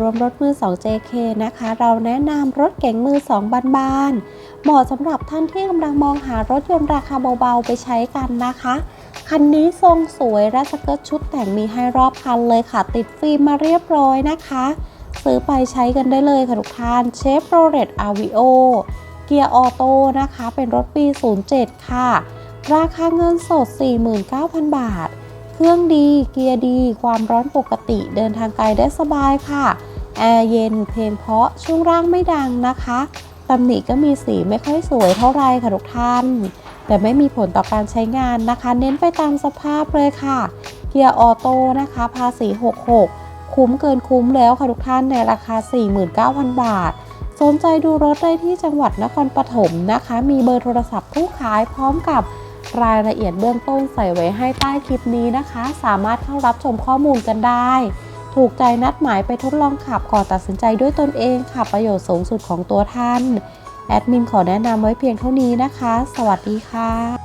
รวมรถมือ 2 JK นะคะ เราแนะนำรถเก๋งมือ 2 บานๆ เหมาะสำหรับท่านที่กำลังมองหารถยนต์ราคาเบาๆ ไปใช้กันนะคะ คันนี้ทรงสวยและสเกิร์ตชุดแต่งมีให้รอบคันเลยค่ะ ติดฟิล์มมาเรียบร้อยนะคะ ซื้อไปใช้กันได้เลยค่ะทุกท่านเชฟโรเลตอาวิโอเกียร์ออโต้นะคะ เป็นรถปี 07 ค่ะ ราคาเงินสด 49,000 บาท เครื่องดี เกียร์ดี ความร้อนปกติ เดินทางไกลได้สบายค่ะ แอร์เย็น เพลงเพราะ ช่วงร่างไม่ดังนะคะ ตำหนิก็มีสีไม่ค่อยสวยเท่าไรค่ะทุกท่าน แต่ไม่มีผลต่อการใช้งานนะคะ เน้นไปตามสภาพเลยค่ะ เกียร์ออโต้นะคะ ภาษี 66 คุ้มเกินคุ้มแล้วค่ะทุกท่านในราคา 49,000 บาท สนใจดูรถได้ที่จังหวัดนครปฐมนะคะ มีเบอร์โทรศัพท์ผู้ขายพร้อมกับ รายละเอียดเบื้องต้นใส่ไว้ให้ใต้คลิปนี้นะคะ สามารถเข้ารับชมข้อมูลกันได้ ถูกใจนัดหมายไปทดลองขับก่อนตัดสินใจด้วยตนเองค่ะประโยชน์สูงสุดของตัวท่าน แอดมินขอแนะนำไว้เพียงเท่านี้นะคะ สวัสดีค่ะ